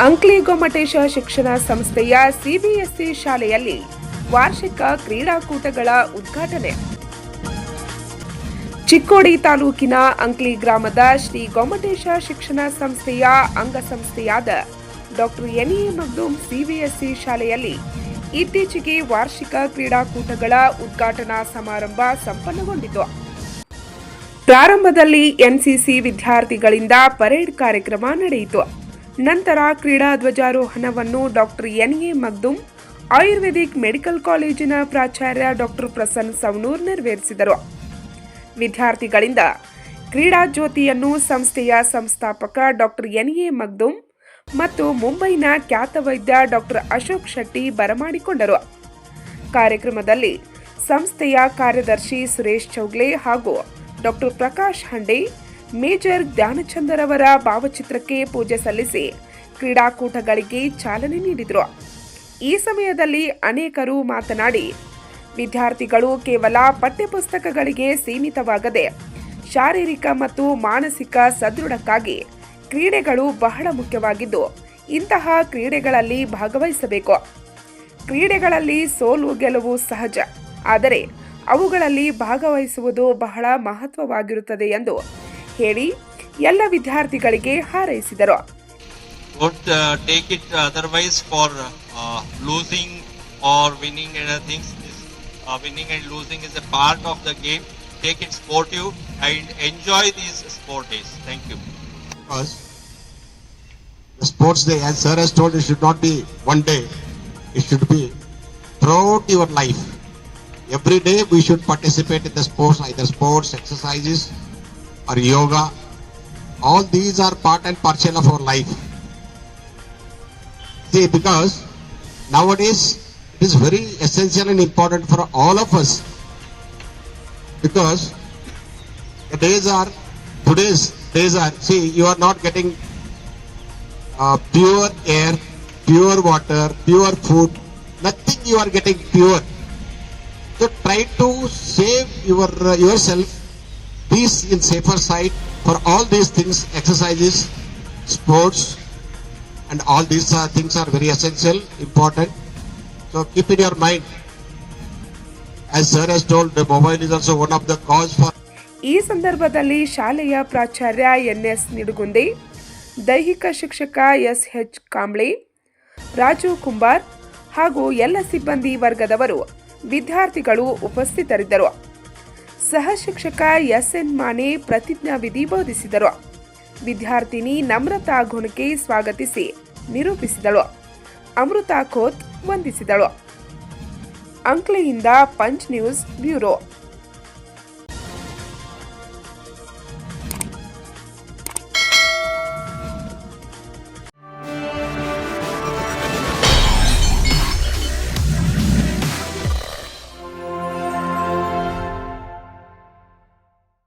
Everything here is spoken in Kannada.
ಅಂಕ್ಲಿ ಗೊಮ್ಮಟೇಶ ಶಿಕ್ಷಣ ಸಂಸ್ಥೆಯ ಸಿಬಿಎಸ್ಇ ಶಾಲೆಯಲ್ಲಿ ವಾರ್ಷಿಕ ಕ್ರೀಡಾಕೂಟಗಳ ಉದ್ಘಾಟನೆ. ಚಿಕ್ಕೋಡಿ ತಾಲೂಕಿನ ಅಂಕ್ಲಿ ಗ್ರಾಮದ ಶ್ರೀ ಗೊಮ್ಮಟೇಶ ಶಿಕ್ಷಣ ಸಂಸ್ಥೆಯ ಅಂಗಸಂಸ್ಥೆಯಾದ doctor A N Magdum CBSE ಶಾಲೆಯಲ್ಲಿ ಇತ್ತೀಚೆಗೆ ವಾರ್ಷಿಕ ಕ್ರೀಡಾಕೂಟಗಳ ಉದ್ಘಾಟನಾ ಸಮಾರಂಭ ಸಂಪನ್ನಗೊಂಡಿತು. ಪ್ರಾರಂಭದಲ್ಲಿ ಎನ್ಸಿಸಿ ವಿದ್ಯಾರ್ಥಿಗಳಿಂದ ಪರೇಡ್ ಕಾರ್ಯಕ್ರಮ ನಡೆಯಿತು. ನಂತರ ಕ್ರೀಡಾ ಧ್ವಜಾರೋಹಣವನ್ನು doctor N A Magdum, Ayurvedic medical ಕಾಲೇಜಿನ ಪ್ರಾಚಾರ್ಯ ಡಾಕ್ಟರ್ ಪ್ರಸನ್ನ ಸವಣೂರ್ ನೆರವೇರಿಸಿದರು. ವಿದ್ಯಾರ್ಥಿಗಳಿಂದ ಕ್ರೀಡಾ ಜ್ಯೋತಿಯನ್ನು ಸಂಸ್ಥೆಯ ಸಂಸ್ಥಾಪಕ ಡಾಕ್ಟರ್ ಎನ್ ಎ ಮಗ್ದುಮ್ ಮತ್ತು ಮುಂಬೈನ ಖ್ಯಾತ ವೈದ್ಯ ಡಾಕ್ಟರ್ ಅಶೋಕ್ ಶೆಟ್ಟಿ ಬರಮಾಡಿಕೊಂಡರು. ಕಾರ್ಯಕ್ರಮದಲ್ಲಿ ಸಂಸ್ಥೆಯ ಕಾರ್ಯದರ್ಶಿ ಸುರೇಶ್ ಚೌಗ್ಲೆ ಹಾಗೂ ಡಾಕ್ಟರ್ ಪ್ರಕಾಶ್ ಹಂಡೆ ಮೇಜರ್ ಧ್ಯಾನಚಂದರವರ ಭಾವಚಿತ್ರಕ್ಕೆ ಪೂಜೆ ಸಲ್ಲಿಸಿ ಕ್ರೀಡಾಕೂಟಗಳಿಗೆ ಚಾಲನೆ ನೀಡಿದರು. ಈ ಸಮಯದಲ್ಲಿ ಅನೇಕರು ಮಾತನಾಡಿ, ವಿದ್ಯಾರ್ಥಿಗಳು ಕೇವಲ ಪಠ್ಯಪುಸ್ತಕಗಳಿಗೆ ಸೀಮಿತವಾಗದೆ ಶಾರೀರಿಕ ಮತ್ತು ಮಾನಸಿಕ ಸದೃಢಕ್ಕಾಗಿ ಕ್ರೀಡೆಗಳು ಬಹಳ ಮುಖ್ಯವಾಗಿದ್ದು, ಇಂತಹ ಕ್ರೀಡೆಗಳಲ್ಲಿ ಭಾಗವಹಿಸಬೇಕು. ಕ್ರೀಡೆಗಳಲ್ಲಿ ಸೋಲು ಗೆಲುವು ಸಹಜ, ಆದರೆ ಅವುಗಳಲ್ಲಿ ಭಾಗವಹಿಸುವುದು ಬಹಳ ಮಹತ್ವವಾಗಿರುತ್ತದೆ ಎಂದು ಹೇಳಿ ಎಲ್ಲ ವಿದ್ಯಾರ್ಥಿಗಳಿಗೆ ಹಾರೈಸಿದರು Don't uh, take it otherwise for uh, losing or winning and uh, things. Uh, winning and losing is a part of the game. Take it sportive and enjoy these sport days. Thank you. Because the sports day, as sir has told, it should not be one day. It should be throughout your life. Every day we should participate in the sports, either sports, exercises, or yoga. All these are part and parcel of our life. See, because nowadays it is very essential and important for all of us. Because the days are, today's days are, see, you are not getting uh, pure air, pure water, pure food, nothing you are getting pure. So try to save your uh, yourself, be in safer side for all these things, exercises, sports, and all these uh, things are very essential, important. So keep in your mind. As sir has told, the mobile is also one of the cause for ಈ ಸಂದರ್ಭದಲ್ಲಿ ಶಾಲೆಯ ಪ್ರಾಚಾರ್ಯ ಎನ್ ಎಸ್ ನಿಡುಗುಂದಿ ದೈಹಿಕ ಶಿಕ್ಷಕ ಎಸ್ ಎಚ್ ಕಾಂಬ್ಳೆ ರಾಜು ಕುಂಬಾರ್ ಹಾಗೂ ಎಲ್ಲ ಸಿಬ್ಬಂದಿ ವರ್ಗದವರು ವಿದ್ಯಾರ್ಥಿಗಳು ಉಪಸ್ಥಿತರಿದ್ದರು ಸಹ ಶಿಕ್ಷಕ ಎಸ್ ಎನ್ ಮಾನೆ ಪ್ರತಿಜ್ಞಾ ವಿಧಿ ಬೋಧಿಸಿದರು. ವಿದ್ಯಾರ್ಥಿನಿ ನಮ್ರತಾ ಗುಣಕೆ ಸ್ವಾಗತಿಸಿ ನಿರೂಪಿಸಿದಳು. ಅಮೃತಾ ಖೋತ್ ವಂದಿಸಿದಳು. ಅಂಕ್ಲೆಯಿಂದ ಪಂಚ್ ನ್ಯೂಸ್ ಬ್ಯೂರೋ.